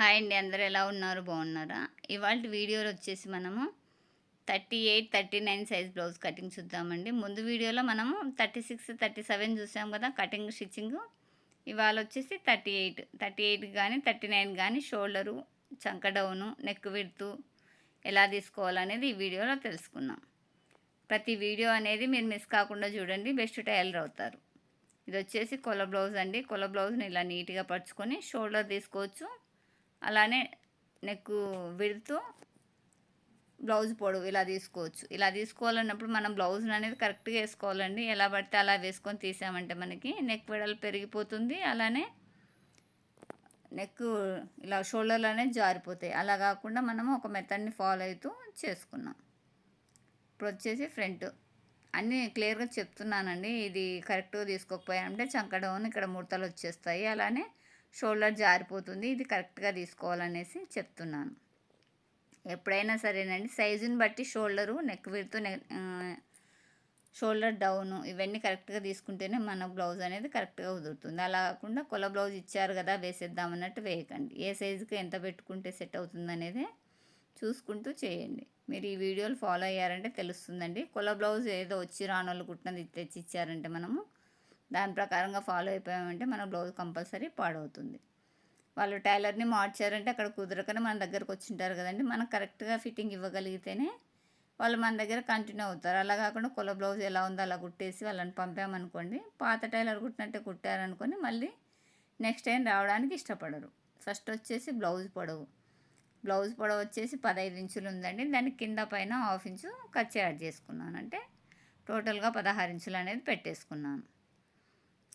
Hi అండి అందరు ఎలా ఉన్నారు? బాగున్నారా? ఇవాళ వీడియోలో వచ్చేసి మనము thirty eight thirty nine size blouse cutting చూద్దామండి. ముందు వీడియోలో మనము థర్టీ సిక్స్ థర్టీ సెవెన్ చూసాం కదా కటింగ్ స్టిచ్చింగ్. ఇవాళ వచ్చేసి థర్టీ ఎయిట్ థర్టీ ఎయిట్ కానీ థర్టీ నైన్ కానీ షోల్డరు చంక డౌను నెక్ విడుతు ఎలా తీసుకోవాలనేది ఈ వీడియోలో తెలుసుకుందాం. ప్రతి వీడియో అనేది మీరు మిస్ కాకుండా చూడండి బెస్ట్ టైలర్ అవుతారు. ఇది వచ్చేసి కొల బ్లౌజ్ అండి. కొల బ్లౌజ్ని ఇలా నీట్గా పరుచుకొని షోల్డర్ తీసుకోవచ్చు. అలానే నెక్ విడుతూ బ్లౌజ్ పొడవు ఇలా తీసుకోవచ్చు. ఇలా తీసుకోవాలన్నప్పుడు మనం బ్లౌజ్ అనేది కరెక్ట్గా వేసుకోవాలండి. ఎలా పడితే అలా వేసుకొని తీసామంటే మనకి నెక్ వెడలు పెరిగిపోతుంది. అలానే నెక్ ఇలా షోల్డర్లు అనేది జారిపోతాయి. అలా కాకుండా మనము ఒక మెథడ్ని ఫాలో అవుతూ చేసుకున్నాం. ఇప్పుడు వచ్చేసి ఫ్రంట్. అన్నీ క్లియర్గా చెప్తున్నానండి. ఇది కరెక్ట్గా తీసుకోకపోయామంటే చంకడౌన్ ఇక్కడ ముడతలు వచ్చేస్తాయి. అలానే షోల్డర్ జారిపోతుంది. ఇది కరెక్ట్గా తీసుకోవాలనేసి చెప్తున్నాను. ఎప్పుడైనా సరేనండి. సైజుని బట్టి షోల్డరు నెక్ విడుతూ షోల్డర్ డౌను ఇవన్నీ కరెక్ట్గా తీసుకుంటేనే మన బ్లౌజ్ అనేది కరెక్ట్గా కుదురుతుంది. అలా కాకుండా కొల బ్లౌజ్ ఇచ్చారు కదా వేసేద్దాం అన్నట్టు వేయకండి. ఏ సైజుకి ఎంత పెట్టుకుంటే సెట్ అవుతుంది అనేది చూసుకుంటూ చేయండి. మీరు ఈ వీడియోలు ఫాలో అయ్యారంటే తెలుస్తుందండి. కొల బ్లౌజ్ ఏదో వచ్చి రానోళ్ళు కుట్టినది తెచ్చి ఇచ్చారంటే మనము దాని ప్రకారంగా ఫాలో అయిపోయామంటే మన బ్లౌజ్ కంపల్సరీ పాడవుతుంది. వాళ్ళు టైలర్ని మార్చారంటే అక్కడ కుదరకనే మన దగ్గరకు వచ్చింటారు కదండి. మనకు కరెక్ట్గా ఫిట్టింగ్ ఇవ్వగలిగితేనే వాళ్ళు మన దగ్గర కంటిన్యూ అవుతారు. అలా కాకుండా కొల బ్లౌజ్ ఎలా ఉందో అలా కుట్టేసి వాళ్ళని పంపామనుకోండి. పాత టైలర్ కుట్టినట్టే కుట్టారనుకొని మళ్ళీ నెక్స్ట్ టైం రావడానికి ఇష్టపడరు. ఫస్ట్ వచ్చేసి బ్లౌజ్ పొడవు. బ్లౌజ్ పొడవు వచ్చేసి పదహైదు ఇంచులు ఉందండి. దాని కింద పైన హాఫ్ ఇంచు కచ్చి యాడ్ చేసుకున్నాను. అంటే టోటల్గా పదహారు ఇంచులు అనేది పెట్టేసుకున్నాను.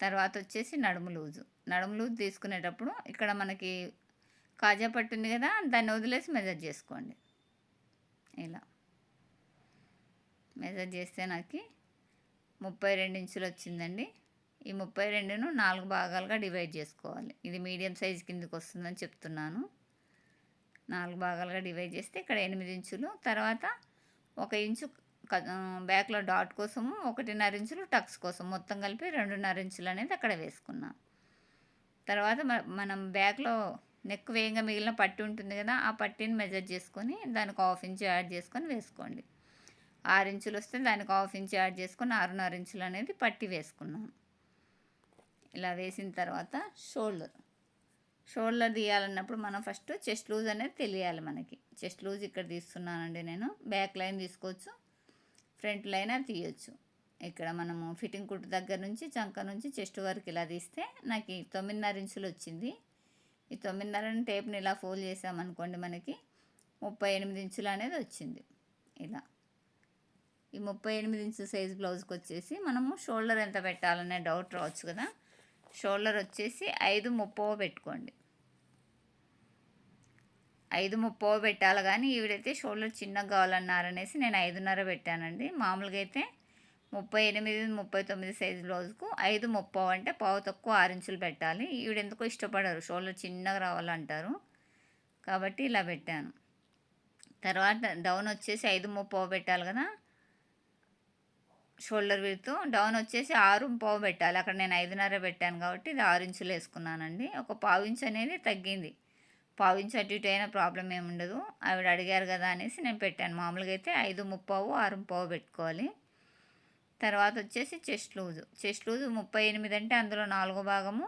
తర్వాత వచ్చేసి నడుము లూజు. నడుము లూజు తీసుకునేటప్పుడు ఇక్కడ మనకి కాజా పట్టుంది కదా దాన్ని వదిలేసి మెజర్ చేసుకోండి. ఇలా. మెజర్ చేస్తే నాకు ముప్పై రెండు ఇంచులు వచ్చిందండి ఈ ముప్పై రెండును నాలుగు భాగాలుగా డివైడ్ చేసుకోవాలి. ఇది మీడియం సైజ్ కిందకి వస్తుందని చెప్తున్నాను. నాలుగు భాగాలుగా డివైడ్ చేస్తే ఇక్కడ ఎనిమిది ఇంచులు. తర్వాత ఒక ఇంచు బ్యాక్లో డాట్ కోసము ఒకటిన్నర ఇంచులు టక్స్ కోసం మొత్తం కలిపి రెండున్నర ఇంచులు అనేది అక్కడ వేసుకున్నాం. తర్వాత మనం బ్యాక్లో నెక్ వేయంగా మిగిలిన పట్టి ఉంటుంది కదా ఆ పట్టిని మెజర్ చేసుకొని దానికి హాఫ్ ఇంచ్ యాడ్ చేసుకొని వేసుకోండి. ఆరు ఇంచులు వస్తే దానికి హాఫ్ ఇంచ్ యాడ్ చేసుకొని ఆరున్నర ఇంచులు అనేది పట్టి వేసుకున్నాం. ఇలా వేసిన తర్వాత షోల్డర్. షోల్డర్ తీయాలన్నప్పుడు మనం ఫస్ట్ చెస్ట్ లూజ్ అనేది తెలియాలి మనకి. చెస్ట్ లూజ్ ఇక్కడ తీస్తున్నానండి నేను. బ్యాక్ లైన్ తీసుకోవచ్చు. ఫ్రంట్ లైనర్ తీయొచ్చు. ఇక్కడ మనము ఫిట్టింగ్ కుట్టు దగ్గర నుంచి చంక నుంచి చెస్ట్ వరకు ఇలా తీస్తే నాకు తొమ్మిదిన్నర ఇంచులు వచ్చింది. ఈ తొమ్మిదిన్నరని టేప్ని ఇలా ఫోల్డ్ చేసామనుకోండి మనకి ముప్పై ఎనిమిది ఇంచులు అనేది వచ్చింది. ఇలా. ఈ ముప్పై ఎనిమిది ఇంచు సైజ్ బ్లౌజ్కి వచ్చేసి మనము షోల్డర్ ఎంత పెట్టాలనే డౌట్ రావచ్చు కదా? షోల్డర్ వచ్చేసి ఐదు ముప్పవ పెట్టుకోండి. ఐదు ముప్పో పెట్టాలి కానీ ఈవిడైతే షోల్డర్ చిన్నగా కావాలన్నారనేసి నేను ఐదున్నర పెట్టానండి. మామూలుగా అయితే ముప్పై ఎనిమిది ముప్పై తొమ్మిది సైజు బ్లౌజ్కు ఐదు ముప్పో అంటే పావు తక్కువ ఆరు ఇంచులు పెట్టాలి. ఈవిడ ఎందుకో ఇష్టపడరు. షోల్డర్ చిన్నగా రావాలంటారు. కాబట్టి ఇలా పెట్టాను. తర్వాత డౌన్ వచ్చేసి ఐదు ముప్పో పెట్టాలి కదా. షోల్డర్ విడుతూ డౌన్ వచ్చేసి ఆరు పావు పెట్టాలి. అక్కడ నేను ఐదున్నర పెట్టాను కాబట్టి ఇది ఆరు ఇంచులు వేసుకున్నానండి. ఒక పావు ఇంచు అనేది తగ్గింది. పావు ఇంచు అటు ఇటు అయినా ప్రాబ్లం ఏముండదు ఆవిడ అడిగారు కదా అనేసి నేను పెట్టాను. మామూలుగా అయితే ఐదు ముప్పావు ఆరు ముప్పావు పెట్టుకోవాలి. తర్వాత వచ్చేసి చెస్ట్ లూజు. చెస్ట్ లూజు ముప్పై ఎనిమిది అంటే అందులో నాలుగో భాగము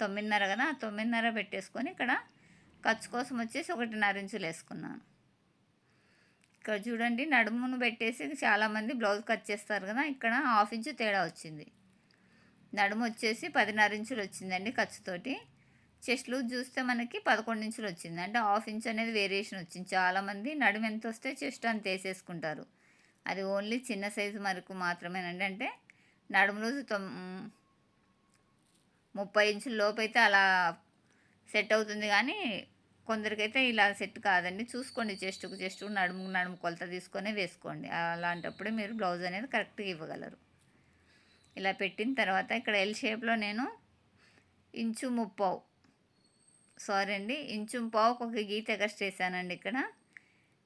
తొమ్మిదిన్నర కదా ఆ తొమ్మిదిన్నర పెట్టేసుకొని ఇక్కడ ఖర్చు కోసం వచ్చేసి ఒకటిన్నర ఇంచులు వేసుకున్నాను. ఇక్కడ చూడండి నడుమును పెట్టేసి చాలామంది బ్లౌజ్ కట్ చేస్తారు కదా ఇక్కడ హాఫ్ ఇంచు తేడా వచ్చింది. నడుము వచ్చేసి పదిన్నర ఇంచులు వచ్చిందండి ఖర్చుతోటి చెస్ట్ లూజ్ చూస్తే మనకి పదకొండు ఇంచులు వచ్చింది. అంటే హాఫ్ ఇంచ్ అనేది వేరియేషన్ వచ్చింది. చాలామంది నడుము ఎంత వస్తే చెస్ట్ అంత వేసేసుకుంటారు. అది ఓన్లీ చిన్న సైజు వరకు మాత్రమేనండి. అంటే నడుము రోజు ముప్పై ఇంచుల లోపు అయితే అలా సెట్ అవుతుంది. కానీ కొందరికైతే ఇలా సెట్ కాదండి. చూసుకోండి చెస్ట్కు చెస్ట్ నడుము నడుము కొలత తీసుకొని వేసుకోండి. అలాంటప్పుడే మీరు బ్లౌజ్ అనేది కరెక్ట్గా ఇవ్వగలరు. ఇలా పెట్టిన తర్వాత ఇక్కడ ఎల్ షేప్లో నేను ఇంచు ముప్పావు సారీ అండి. ఇంచు పావుకు ఒక గీత ఎగస్ట్ చేశానండి ఇక్కడ.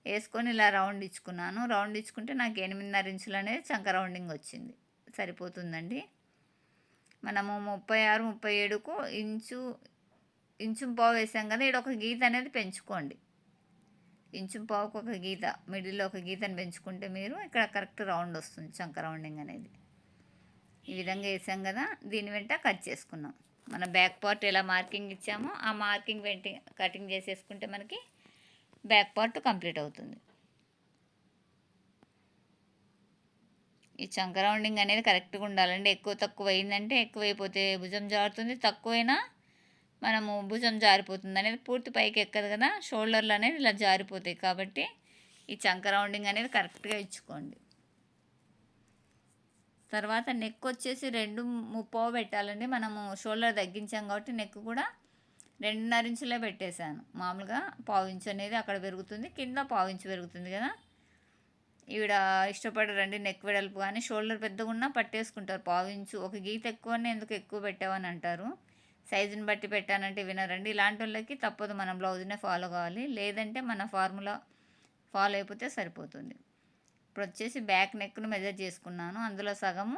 వేసుకొని ఇలా రౌండ్ ఇచ్చుకున్నాను. రౌండ్ ఇచ్చుకుంటే నాకు ఎనిమిదిన్నర ఇంచులు అనేది చంక రౌండింగ్ వచ్చింది. సరిపోతుందండి. మనము ముప్పై ఆరు ముప్పై ఏడుకు ఇంచు ఇంచు పావు వేసాం కదా ఇక్కడ ఒక గీత అనేది పెంచుకోండి. ఇంచు పావుకు ఒక గీత మిడిల్లో ఒక గీతను పెంచుకుంటే మీరు ఇక్కడ కరెక్ట్ రౌండ్ వస్తుంది చంక రౌండింగ్ అనేది. ఈ విధంగా వేసాం కదా దీని వెంట కట్ చేసుకున్నాం. మన బ్యాక్ పార్ట్ ఎలా మార్కింగ్ ఇచ్చామో ఆ మార్కింగ్ వెంట కటింగ్ చేసేసుకుంటే మనకి బ్యాక్ పార్ట్ కంప్లీట్ అవుతుంది. ఈ చంక రౌండింగ్ అనేది కరెక్ట్గా ఉండాలండి. ఎక్కువ తక్కువ అయిందంటే ఎక్కువ అయిపోతే భుజం జారుతుంది. తక్కువైనా మనము భుజం జారిపోతుంది అనేది పూర్తి పైకి ఎక్కదు కదా? షోల్డర్లు అనేది ఇలా జారిపోతాయి కాబట్టి ఈ చంక రౌండింగ్ అనేది కరెక్ట్గా ఇచ్చుకోండి. తర్వాత నెక్ వచ్చేసి రెండు ముప్పో పెట్టాలండి. మనము షోల్డర్ తగ్గించాం కాబట్టి నెక్ కూడా రెండున్నర ఇంచులే పెట్టేశాను. మామూలుగా పావు ఇంచు అనేది అక్కడ పెరుగుతుంది. కింద పావు ఇంచు పెరుగుతుంది కదా. ఈవిడ ఇష్టపడరండి నెక్ వెడల్పు కానీ షోల్డర్ పెద్దగా ఉన్నా పట్టేసుకుంటారు. పావు ఇంచు ఒక గీత ఎక్కువనే ఎందుకు ఎక్కువ పెట్టావని అంటారు. సైజుని బట్టి పెట్టానంటే వినరండి. ఇలాంటి వాళ్ళకి తప్పదు. మనం బ్లౌజ్నే ఫాలో కావాలి. లేదంటే మన ఫార్ములా ఫాలో అయిపోతే సరిపోతుంది. ఇప్పుడు వచ్చేసి బ్యాక్ నెక్ను మెజర్ చేసుకున్నాను. అందులో సగము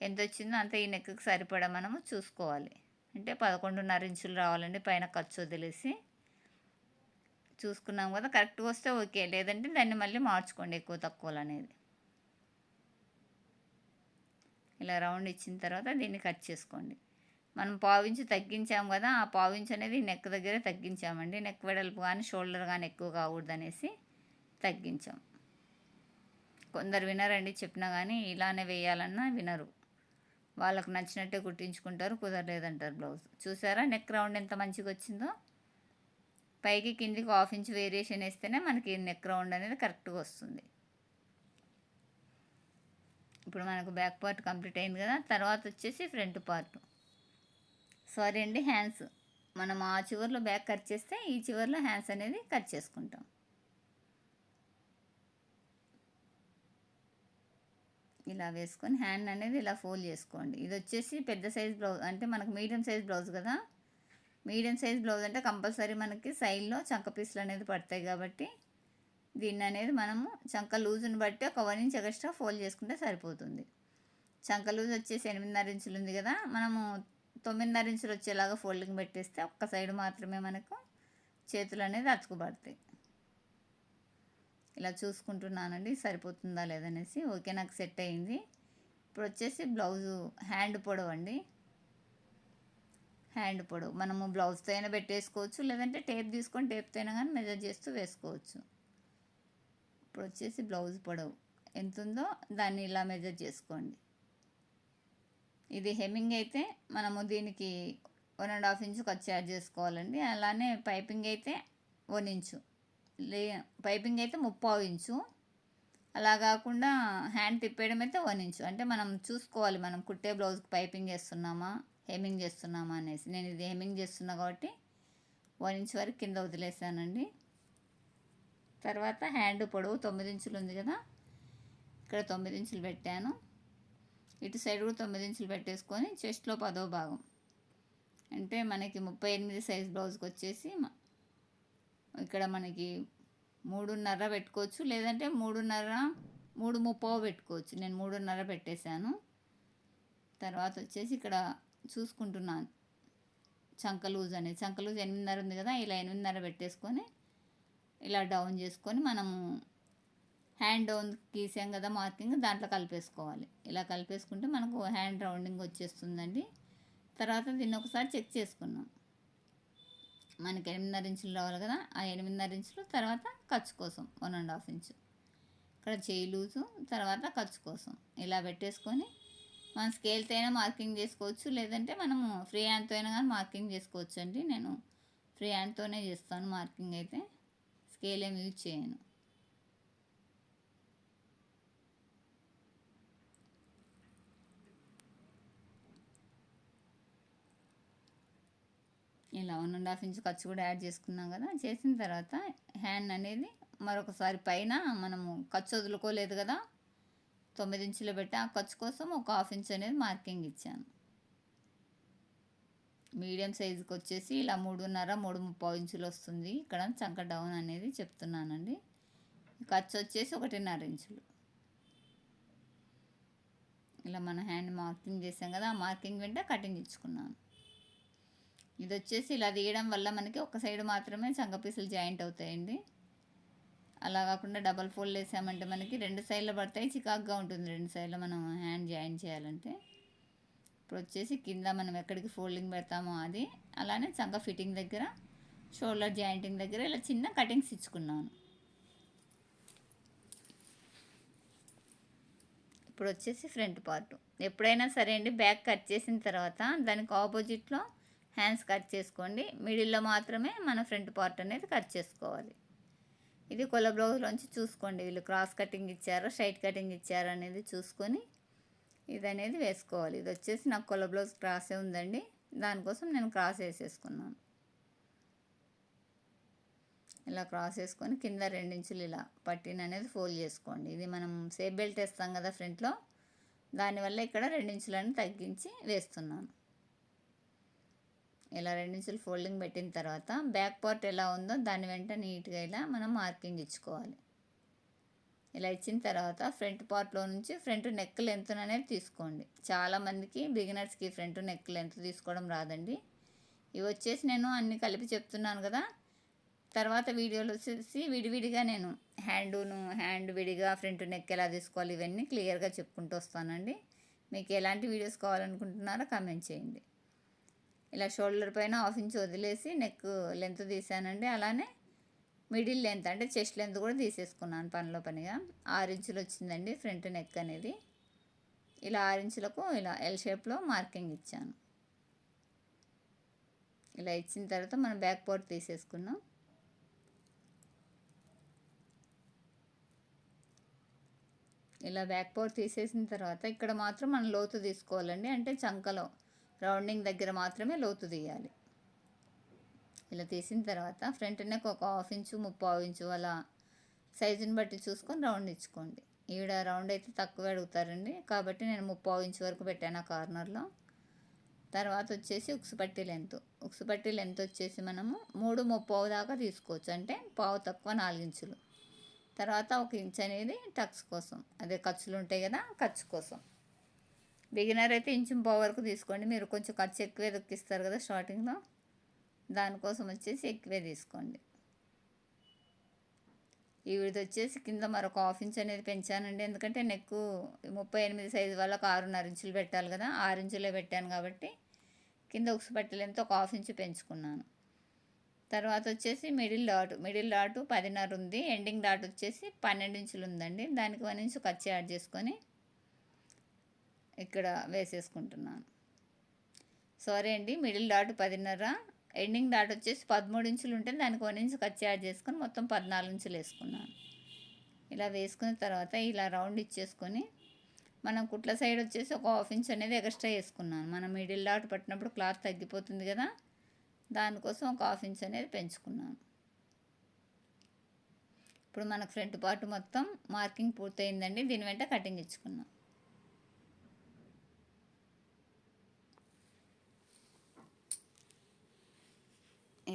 ఎంత వచ్చిందో అంత ఈ నెక్కి సరిపడా మనము చూసుకోవాలి. అంటే పదకొండున్నర ఇంచులు రావాలండి పైన ఖర్చు వదిలేసి. చూసుకున్నాం కదా కరెక్ట్గా వస్తే ఓకే. లేదంటే దాన్ని మళ్ళీ మార్చుకోండి ఎక్కువ తక్కువలు అనేది ఇలా రౌండ్ ఇచ్చిన తర్వాత దీన్ని కట్ చేసుకోండి. మనం పావించి తగ్గించాం కదా ఆ పావించి అనేది నెక్ దగ్గరే తగ్గించామండి. నెక్ వెడల్పు కానీ షోల్డర్ కానీ ఎక్కువ కాకూడదు అనేసి తగ్గించాం. కొందరు వినరండి చెప్పినా కానీ ఇలానే వేయాలన్నా వినరు. వాళ్ళకు నచ్చినట్టే కుట్టించుకుంటారు కుదరలేదంటారు బ్లౌజ్. చూసారా నెక్ రౌండ్ ఎంత మంచిగా వచ్చిందో పైకి కిందికి హాఫ్ ఇంచ్ వేరియేషన్ వేస్తేనే మనకి నెక్ రౌండ్ అనేది కరెక్ట్గా వస్తుంది. ఇప్పుడు మనకు బ్యాక్ పార్ట్ కంప్లీట్ అయింది కదా తర్వాత వచ్చేసి ఫ్రంట్ పార్ట్. సారీ అండి హ్యాండ్స్. మనం ఆ చివరిలో బ్యాక్ కట్ చేస్తే ఈ చివరిలో హ్యాండ్స్ అనేది కట్ చేసుకుంటాం. ఇలా వేసుకొని హ్యాండ్ అనేది ఇలా ఫోల్డ్ చేసుకోండి. ఇది వచ్చేసి పెద్ద సైజ్ బ్లౌజ్ అంటే మనకు మీడియం సైజ్ బ్లౌజ్ కదా? మీడియం సైజ్ బ్లౌజ్ అంటే కంపల్సరీ మనకి సైడ్లో చంక పీసులు అనేది పడతాయి కాబట్టి దీన్ని అనేది మనము చంక లూజ్ని బట్టి ఒక వన్ ఇంచ్ ఎక్స్ట్రా ఫోల్డ్ చేసుకుంటే సరిపోతుంది. చంక లూజ్ వచ్చేసి ఎనిమిదిన్నర ఇంచులు ఉంది కదా? మనము తొమ్మిదిన్నర ఇంచులు వచ్చేలాగా ఫోల్డింగ్ పెట్టేస్తే ఒక్క సైడ్ మాత్రమే మనకు చేతులు అనేది అతుకుబడతాయి ఇలా చూసుకుంటున్నానండి సరిపోతుందా లేదనేసి. ఓకే నాకు సెట్ అయింది. ఇప్పుడు వచ్చేసి బ్లౌజు హ్యాండ్ పొడవు అండి. హ్యాండ్ పొడవు. మనము బ్లౌజ్తో అయినా పెట్టేసుకోవచ్చు లేదంటే టేప్ తీసుకొని టేప్తో అయినా కానీ మెజర్ చేస్తూ వేసుకోవచ్చు. ఇప్పుడు వచ్చేసి బ్లౌజ్ పొడవు ఎంత ఉందో దాన్ని ఇలా మెజర్ చేసుకోండి. ఇది హెమ్మింగ్ అయితే మనము దీనికి వన్ అండ్ హాఫ్ ఇంచు ఖర్చు యాడ్ చేసుకోవాలండి. అలానే పైపింగ్ అయితే వన్ ఇంచు లే పైపింగ్ అయితే ముప్పావు ఇంచు. అలా కాకుండా హ్యాండ్ తిప్పేయడం అయితే వన్ ఇంచు. అంటే మనం చూసుకోవాలి మనం కుట్టే బ్లౌజ్కి పైపింగ్ వేస్తున్నామా హెమింగ్ చేస్తున్నామా అనేసి. నేను ఇది హెమింగ్ చేస్తున్నా కాబట్టి వన్ ఇంచ్ వరకు కింద వదిలేసానండి. తర్వాత హ్యాండ్ పొడవు తొమ్మిది ఇంచులు ఉంది కదా ఇక్కడ తొమ్మిది ఇంచులు పెట్టాను. ఇటు సైడ్ కూడా తొమ్మిది ఇంచులు పెట్టేసుకొని చెస్ట్లో పదో భాగం. అంటే మనకి ముప్పై ఎనిమిది సైజ్ బ్లౌజ్కి వచ్చేసి ఇక్కడ మనకి మూడున్నర పెట్టుకోవచ్చు. లేదంటే మూడున్నర మూడు ముప్పావు పెట్టుకోవచ్చు. నేను మూడున్నర పెట్టేశాను. తర్వాత వచ్చేసి ఇక్కడ చూసుకుంటున్నాను చంక లూజ్ అనేది. చంక లూజ్ ఎనిమిదిన్నర ఉంది కదా ఇలా ఎనిమిదిన్నర పెట్టేసుకొని ఇలా డౌన్ చేసుకొని మనము హ్యాండ్ డౌన్ గీసాం కదా మార్కింగ్ దాంట్లో కలిపేసుకోవాలి. ఇలా కలిపేసుకుంటే మనకు హ్యాండ్ రౌండింగ్ వచ్చేస్తుందండి. తర్వాత దీన్ని ఒకసారి చెక్ చేసుకున్నాం మనకి ఎనిమిదిన్నర ఇంచులు రావాలి కదా ఆ ఎనిమిదిన్నర ఇంచులు తర్వాత ఖర్చు కోసం వన్ అండ్ హాఫ్ ఇంచు. ఇక్కడ చేయి లూజు తర్వాత ఖర్చు కోసం. ఇలా పెట్టేసుకొని మన స్కేల్తో అయినా మార్కింగ్ చేసుకోవచ్చు లేదంటే మనము ఫ్రీ హ్యాండ్తో అయినా కానీ మార్కింగ్ చేసుకోవచ్చు అండి నేను ఫ్రీ హ్యాండ్తోనే చేస్తాను మార్కింగ్ అయితే. స్కేల్ ఏమి యూజ్ చేయను. ఇలా వన్ అండ్ హాఫ్ ఇంచ్ ఖర్చు కూడా యాడ్ చేసుకున్నాం కదా. చేసిన తర్వాత హ్యాండ్ అనేది మరొకసారి పైన మనము ఖర్చు వదులుకోలేదు కదా. తొమ్మిది ఇంచులు పెట్టి. ఆ ఖర్చు కోసం ఒక హాఫ్ ఇంచ్ అనేది మార్కింగ్ ఇచ్చాను. మీడియం సైజుకి వచ్చేసి ఇలా మూడున్నర మూడు ముప్పై ఇంచులు వస్తుంది. ఇక్కడ చంక డౌన్ అనేది చెప్తున్నానండి. ఖర్చు వచ్చేసి ఒకటిన్నర ఇంచులు. ఇలా మన హ్యాండ్ మార్కింగ్ చేసాం కదా. ఆ మార్కింగ్ వెంట కటింగ్ ఇచ్చుకున్నాను. ఇది వచ్చేసి ఇలా తీయడం వల్ల మనకి ఒక సైడ్ మాత్రమే చంక పీసులు జాయింట్ అవుతాయండి. అలా కాకుండా డబల్ ఫోల్డ్ వేసామంటే మనకి రెండు సైడ్లు పడతాయి చికాక్గా ఉంటుంది. రెండు సైడ్లు మనం హ్యాండ్ జాయిన్ చేయాలంటే. ఇప్పుడు వచ్చేసి కింద మనం ఎక్కడికి ఫోల్డింగ్ పెడతామో అది. అలానే చంక ఫిట్టింగ్ దగ్గర షోల్డర్ జాయింటింగ్ దగ్గర ఇలా చిన్న కటింగ్స్ ఇచ్చుకున్నాను. ఇప్పుడు వచ్చేసి ఫ్రంట్ పార్ట్. ఎప్పుడైనా సరే అండి బ్యాక్ కట్ చేసిన తర్వాత దానికి ఆపోజిట్లో హ్యాండ్స్ కట్ చేసుకోండి. మిడిల్లో మాత్రమే మన ఫ్రంట్ పార్ట్ అనేది కట్ చేసుకోవాలి. ఇది కొల బ్లౌజ్లోంచి చూసుకోండి. వీళ్ళు క్రాస్ కటింగ్ ఇచ్చారో స్ట్రైట్ కటింగ్ ఇచ్చారో అనేది చూసుకొని ఇది అనేది వేసుకోవాలి. ఇది వచ్చేసి నాకు కొల బ్లౌజ్ క్రాసే ఉందండి. దానికోసం నేను క్రాస్ వేసేసుకున్నాను. ఇలా క్రాస్ వేసుకొని కింద రెండించులు ఇలా పట్టిన అనేది ఫోల్డ్ చేసుకోండి. ఇది మనం సేఫ్ బెల్ట్ వేస్తాం కదా ఫ్రంట్లో. దానివల్ల ఇక్కడ రెండించులను తగ్గించి వేస్తున్నాను. ఇలా రెండించులు ఫోల్డింగ్ పెట్టిన తర్వాత బ్యాక్ పార్ట్ ఎలా ఉందో దాని వెంట నీట్గా ఇలా మనం మార్కింగ్ ఇచ్చుకోవాలి. ఇలా ఇచ్చిన తర్వాత ఫ్రంట్ పార్ట్లో నుంచి ఫ్రంట్ నెక్ లెంత్ అనేది తీసుకోండి. చాలామందికి బిగినర్స్కి ఫ్రంట్ నెక్ లెంత్ తీసుకోవడం రాదండి. ఇవి వచ్చేసి నేను అన్నీ కలిపి చెప్తున్నాను కదా. తర్వాత వీడియోలు వచ్చేసి విడివిడిగా నేను హ్యాండును హ్యాండ్ విడిగా ఫ్రంట్ నెక్ ఎలా తీసుకోవాలి ఇవన్నీ క్లియర్గా చెప్పుకుంటూ వస్తానండి. మీకు ఎలాంటి వీడియోస్ కావాలనుకుంటున్నారో కామెంట్ చేయండి. ఇలా షోల్డర్ పైన హాఫ్ ఇంచ్ వదిలేసి నెక్ లెంత్ తీసానండి. అలానే మిడిల్ లెంత్ అంటే చెస్ట్ లెంత్ కూడా తీసేసుకున్నాను పనిలో పనిగా. ఆరు ఇంచులు వచ్చిందండి ఫ్రంట్ నెక్ అనేది. ఇలా ఆరు ఇంచులకు ఇలా ఎల్ షేప్లో మార్కింగ్ ఇచ్చాను. ఇలా ఇచ్చిన తర్వాత మనం బ్యాక్ పార్ట్ తీసేసుకున్నాం. ఇలా బ్యాక్ పార్ట్ తీసేసిన తర్వాత ఇక్కడ మాత్రం మనం లోతు తీసుకోవాలండి. అంటే చంకలో రౌండింగ్ దగ్గర మాత్రమే లోతు తీయాలి. ఇలా తీసిన తర్వాత ఫ్రంట్ నెక్ ఒక హాఫ్ ఇంచు ముప్పావు ఇంచు అలా సైజుని బట్టి చూసుకొని రౌండ్ ఇచ్చుకోండి. ఈవిడ రౌండ్ అయితే తక్కువ అడుగుతారండి. కాబట్టి నేను ముప్పావు ఇంచు వరకు పెట్టాను ఆ కార్నర్లో. తర్వాత వచ్చేసి ఉక్సు పట్టి లెంత్. ఉక్సు పట్టి లెంత్ వచ్చేసి మనము మూడు ముప్పావు దాకా తీసుకోవచ్చు. అంటే పావు తక్కువ నాలుగు ఇంచులు. తర్వాత ఒక ఇంచ్ అనేది టక్స్ కోసం. అదే ఖర్చులు ఉంటాయి కదా ఖర్చు కోసం. బిగినర్ అయితే ఇంచు పావు వరకు తీసుకోండి. మీరు కొంచెం ఖర్చు ఎక్కువే దొక్కిస్తారు కదా స్టార్టింగ్లో. దానికోసం వచ్చేసి ఎక్కువే తీసుకోండి. ఈవిడిది వచ్చేసి కింద మరొక హాఫ్ ఇంచ్ అనేది పెంచానండి. ఎందుకంటే నెక్ ముప్పై ఎనిమిది సైజు వాళ్ళకి ఆరున్నర ఇంచులు పెట్టాలి కదా. ఆరు ఇంచులే పెట్టాను కాబట్టి కింద ఉక్సు పట్టలేంతో ఒక హాఫ్ ఇంచు పెంచుకున్నాను. తర్వాత వచ్చేసి మిడిల్ డాట్ మిడిల్ డాట్ పదిన్నర ఉంది. ఎండింగ్ డాట్ వచ్చేసి పన్నెండు ఇంచులు ఉందండి. దానికి వన్ ఇంచు ఖర్చు యాడ్ చేసుకొని ఇక్కడ వేసేసుకుంటున్నాను. సారీ అండి మిడిల్ డాట్ పదిన్నర. ఎండింగ్ డాట్ వచ్చేసి పదమూడు ఇంచులు ఉంటే దానికి వన్ ఇంచు ఖర్చు యాడ్ చేసుకొని మొత్తం పద్నాలుగు ఇంచులు వేసుకున్నాను. ఇలా వేసుకున్న తర్వాత ఇలా రౌండ్ ఇచ్చేసుకొని మనం కుట్ల సైడ్ వచ్చేసి ఒక హాఫ్ ఇంచ్ అనేది ఎక్స్ట్రా వేసుకున్నాను. మనం మిడిల్ డాట్ పట్టినప్పుడు క్లాత్ తగ్గిపోతుంది కదా దానికోసం ఒక హాఫ్ ఇంచ్ అనేది పెంచుకున్నాను. ఇప్పుడు మనకు ఫ్రంట్ పార్ట్ మొత్తం మార్కింగ్ పూర్తయిందండి దీని వెంట కటింగ్ ఇచ్చుకున్నాం.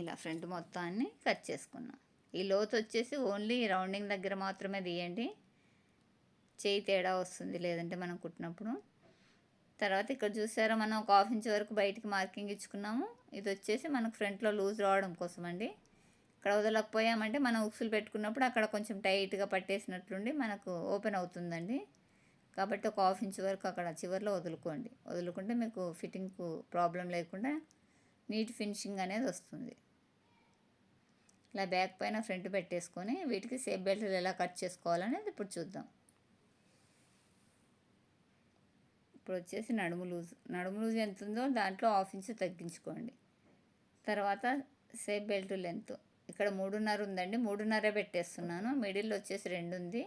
ఇలా ఫ్రంట్ మొత్తాన్ని కట్ చేసుకున్నాం. ఈ లోతు వచ్చేసి ఓన్లీ రౌండింగ్ దగ్గర మాత్రమే తీయండి. చేయి తేడా వస్తుంది లేదంటే మనం కుట్టినప్పుడు. తర్వాత ఇక్కడ చూసారా మనం ఒక హాఫ్ ఇంచ్ వరకు బయటికి మార్కింగ్ ఇచ్చుకున్నాము. ఇది వచ్చేసి మనకు ఫ్రంట్లో లూజ్ రావడం కోసం అండి ఇక్కడ వదలకపోయామంటే మనం ఉక్సులు పెట్టుకున్నప్పుడు అక్కడ కొంచెం టైట్గా పట్టేసినట్లుండి మనకు ఓపెన్ అవుతుందండి. కాబట్టి ఒక హాఫ్ ఇంచ్ వరకు అక్కడ చివరిలో వదులుకోండి. వదులుకుంటే మీకు ఫిట్టింగ్కు ప్రాబ్లం లేకుండా నీట్ ఫినిషింగ్ అనేది వస్తుంది. ఇలా బ్యాక్ పైన ఫ్రంట్ పెట్టేసుకొని వీటికి సేఫ్ బెల్ట్లు ఎలా కట్ చేసుకోవాలనేది ఇప్పుడు చూద్దాం. ఇప్పుడు వచ్చేసి నడుము లూజ్ నడుము లూజ్ ఎంత ఉందో దాంట్లో హాఫ్ ఇంచ్ తగ్గించుకోండి. తర్వాత సేఫ్ బెల్ట్ లెంత్ ఇక్కడ మూడున్నర ఉందండి మూడున్నర పెట్టేస్తున్నాను మిడిల్లో వచ్చేసి రెండు ఉంది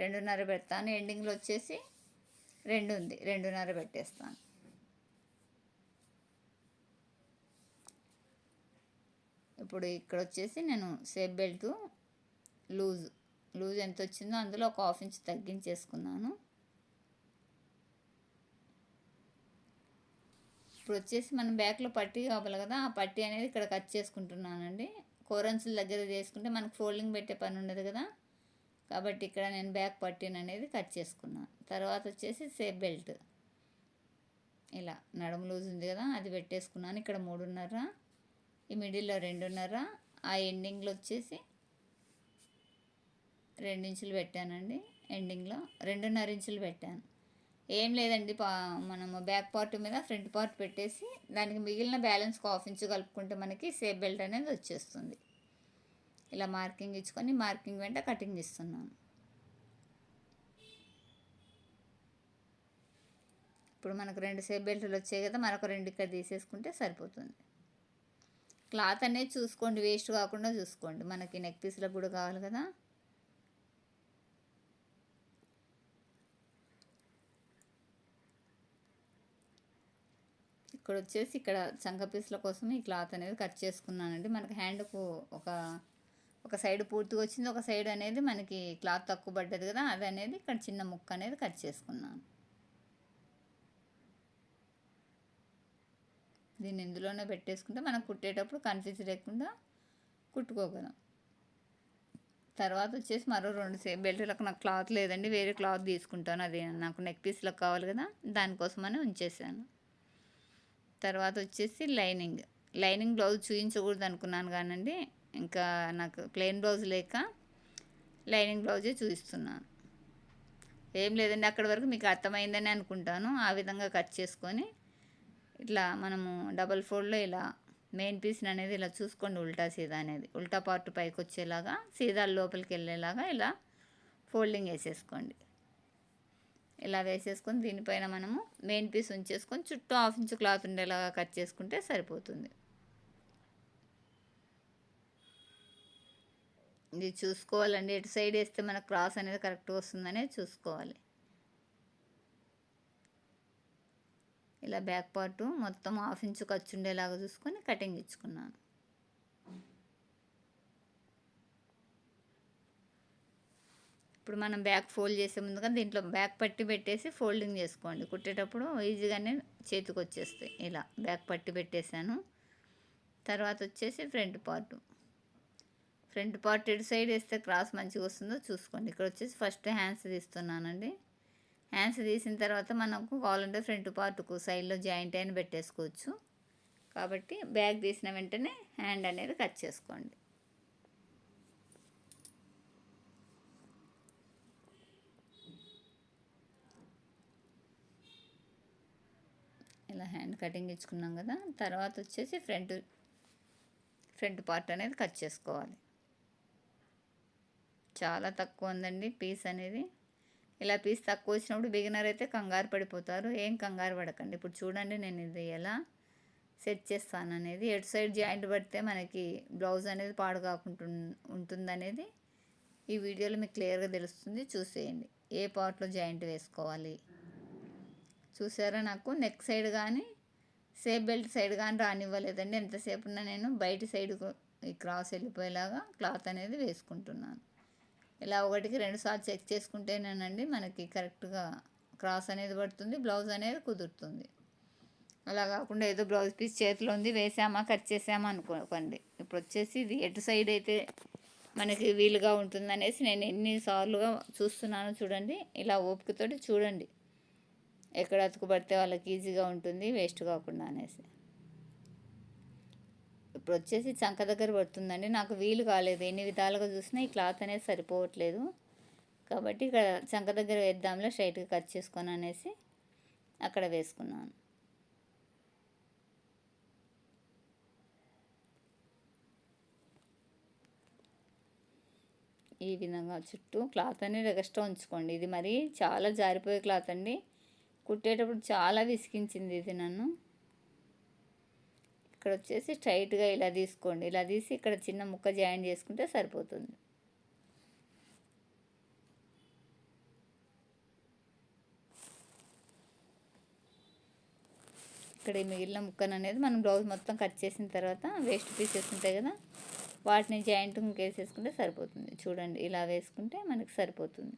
రెండున్నర పెడతాను ఎండింగ్లో వచ్చేసి రెండు ఉంది రెండున్నర పెట్టేస్తాను. ఇప్పుడు ఇక్కడ వచ్చేసి నేను సేఫ్ బెల్ట్ లూజ్ లూజ్ ఎంత వచ్చిందో అందులో ఒక హాఫ్ ఇంచ్ తగ్గించేసుకున్నాను. ఇప్పుడు వచ్చేసి మనం బ్యాక్లో పట్టీ కావాలి కదా ఆ పట్టీ అనేది ఇక్కడ కట్ చేసుకుంటున్నానండి. కోరన్సుల దగ్గర చేసుకుంటే మనకు ఫోల్డింగ్ పెట్టే పని ఉండదు కదా కాబట్టి ఇక్కడ నేను బ్యాక్ పట్టీని అనేది కట్ చేసుకున్నాను తర్వాత వచ్చేసి సేఫ్ బెల్ట్. ఇలా నడుము లూజ్ ఉంది కదా అది పెట్టేసుకున్నాను. ఇక్కడ మూడున్నర. ఈ మిడిల్లో రెండున్నర. ఆ ఎండింగ్లో వచ్చేసి రెండు ఇంచులు పెట్టానండి. ఎండింగ్లో రెండున్నర ఇంచులు పెట్టాను. ఏం లేదండి పా మనము బ్యాక్ పార్ట్ మీద ఫ్రంట్ పార్ట్ పెట్టేసి దానికి మిగిలిన బ్యాలెన్స్ హాఫ్ ఇంచు కలుపుకుంటే మనకి సేఫ్ బెల్ట్ అనేది వచ్చేస్తుంది. ఇలా మార్కింగ్ ఇచ్చుకొని మార్కింగ్ వెంట కటింగ్ ఇస్తున్నాను ఇప్పుడు మనకు రెండు సేఫ్ బెల్ట్లు వచ్చాయి కదా మరొక రెండు ఇక్కడ తీసేసుకుంటే సరిపోతుంది. క్లాత్ అనేది చూసుకోండి వేస్ట్ కాకుండా చూసుకోండి. మనకి నెక్ పీస్లకు కూడా కావాలి కదా. ఇక్కడ వచ్చేసి ఇక్కడ చంక పీసుల కోసం ఈ క్లాత్ అనేది కట్ చేసుకున్నానండి. మనకి హ్యాండ్కు ఒక ఒక సైడ్ పూర్తిగా వచ్చింది. ఒక సైడ్ అనేది మనకి క్లాత్ తక్కువ పడ్డది కదా అది అనేది ఇక్కడ చిన్న ముక్క అనేది కట్ చేసుకున్నాను. దీన్ని ఇందులోనే పెట్టేసుకుంటే మనం కుట్టేటప్పుడు కన్ఫ్యూజ్ లేకుండా కుట్టుకోగలం. తర్వాత వచ్చేసి మరో రెండు సేమ్ బెల్ట్లకు నాకు క్లాత్ లేదండి వేరే క్లాత్ తీసుకుంటాను. అది నాకు నెక్ పీస్లకు కావాలి కదా దానికోసమని ఉంచేసాను. తర్వాత వచ్చేసి లైనింగ్. లైనింగ్ బ్లౌజ్ చూపించకూడదు అనుకున్నాను కానండి ఇంకా నాకు ప్లెయిన్ బ్లౌజ్ లేక లైనింగ్ బ్లౌజే చూపిస్తున్నాను. ఏం లేదండి అక్కడి వరకు మీకు అర్థమైందని అనుకుంటాను. ఆ విధంగా కట్ చేసుకొని ఇట్లా మనము డబల్ ఫోల్డ్లో ఇలా మెయిన్ పీస్ని అనేది ఇలా చూసుకోండి ఉల్టా సీదా అనేది. ఉల్టా పార్ట్ పైకి వచ్చేలాగా సీదాలు లోపలికి వెళ్ళేలాగా ఇలా ఫోల్డింగ్ వేసేసుకోండి. ఇలా వేసేసుకొని దీనిపైన మనము మెయిన్ పీస్ ఉంచేసుకొని చుట్టూ హాఫ్ ఇంచు క్లాత్ ఉండేలాగా కట్ చేసుకుంటే సరిపోతుంది. ఇది చూసుకోవాలండి. ఎటు సైడ్ వేస్తే మనకు క్రాస్ అనేది కరెక్ట్గా వస్తుందనే చూసుకోవాలి. ఇలా బ్యాక్ పార్ట్ మొత్తం హాఫ్ ఇంచు ఖర్చు ఉండేలాగా చూసుకొని కటింగ్ ఇచ్చుకున్నాను. ఇప్పుడు మనం బ్యాక్ ఫోల్డ్ చేసే ముందుగా దీంట్లో బ్యాక్ పట్టి పెట్టేసి ఫోల్డింగ్ చేసుకోండి. కుట్టేటప్పుడు ఈజీగానే చేతికి వచ్చేస్తాయి. ఇలా బ్యాక్ పట్టి పెట్టేశాను. తర్వాత వచ్చేసి ఫ్రంట్ పార్ట్. ఫ్రంట్ పార్ట్ ఇటు సైడ్ వేస్తే క్రాస్ మంచిగా వస్తుందో చూసుకోండి. ఇక్కడ వచ్చేసి ఫస్ట్ హ్యాండ్స్ తీస్తున్నానండి. హ్యాండ్స్ తీసిన తర్వాత మనకు కావాలంటే ఫ్రంట్ పార్ట్కు సైడ్లో జాయింట్ అయిన పెట్టేసుకోవచ్చు. కాబట్టి బ్యాగ్ తీసిన వెంటనే హ్యాండ్ అనేది కట్ చేసుకోండి. ఇలా హ్యాండ్ కటింగ్ ఇచ్చుకున్నాం కదా తర్వాత వచ్చేసి ఫ్రంట్ ఫ్రంట్ పార్ట్ అనేది కట్ చేసుకోవాలి. చాలా తక్కువ ఉందండి పీస్ అనేది. ఇలా పీస్ తక్కువ వచ్చినప్పుడు బిగినర్ అయితే కంగారు పడిపోతారు. ఏం కంగారు పడకండి. ఇప్పుడు చూడండి నేను ఇది ఎలా సెట్ చేస్తాను అనేది ఎటు సైడ్ జాయింట్ పడితే మనకి బ్లౌజ్ అనేది పాడు కాకుండా ఉంటుందనేది ఈ వీడియోలో మీకు క్లియర్గా తెలుస్తుంది. చూసేయండి. ఏ పార్ట్లో జాయింట్ వేసుకోవాలి? చూసారా నాకు? నెక్ సైడ్ కానీ సేఫ్ బెల్ట్ సైడ్ కానీ రానివ్వలేదండి. ఎంతసేపు ఉన్నా నేను బయట సైడ్ ఈ క్రాస్ వెళ్ళిపోయేలాగా క్లాత్ అనేది వేసుకుంటున్నాను. ఇలా ఒకటికి రెండు సార్లు చెక్ చేసుకుంటేనేనండి మనకి కరెక్ట్గా క్రాస్ అనేది పడుతుంది బ్లౌజ్ అనేది కుదురుతుంది. అలా కాకుండా ఏదో బ్లౌజ్ పీస్ చేతిలో ఉంది వేసామా కట్ చేసామా అనుకోకండి. ఇప్పుడు వచ్చేసి ఇది ఎటు సైడ్ అయితే మనకి వీలుగా ఉంటుందనేసి నేను ఎన్నిసార్లుగా చూస్తున్నాను చూడండి ఇలా ఓపికతోటి చూడండి. ఎక్కడ అతుకుపడితే వాళ్ళకి ఈజీగా ఉంటుంది వేస్ట్ కాకుండా అనేసి. ఇప్పుడు వచ్చేసి చంక దగ్గర పడుతుందండి. నాకు వీలు కాలేదు. ఎన్ని విధాలుగా చూసినా ఈ క్లాత్ అనేది సరిపోవట్లేదు. కాబట్టి ఇక్కడ చంక దగ్గర వేద్దాంలో స్ట్రైట్గా కట్ చేసుకొని అనేసి అక్కడ వేసుకున్నాను. ఈ విధంగా చుట్టూ క్లాత్ అనేది ఎక్స్ట్రా ఉంచుకోండి. ఇది మరి చాలా జారిపోయే క్లాత్ అండి. కుట్టేటప్పుడు చాలా విసిగించింది ఇది నన్ను. ఇక్కడ వచ్చేసి స్ట్రైట్గా ఇలా తీసుకోండి. ఇలా తీసి ఇక్కడ చిన్న ముక్క జాయిన్ చేసుకుంటే సరిపోతుంది. ఇక్కడ ఈ మిగిలిన ముక్కను అనేది మనం బ్లౌజ్ మొత్తం కట్ చేసిన తర్వాత వేస్ట్ పీసెస్ ఉంటాయి కదా వాటిని జాయింట్ ఇంకేసేసుకుంటే సరిపోతుంది. చూడండి ఇలా వేసుకుంటే మనకి సరిపోతుంది.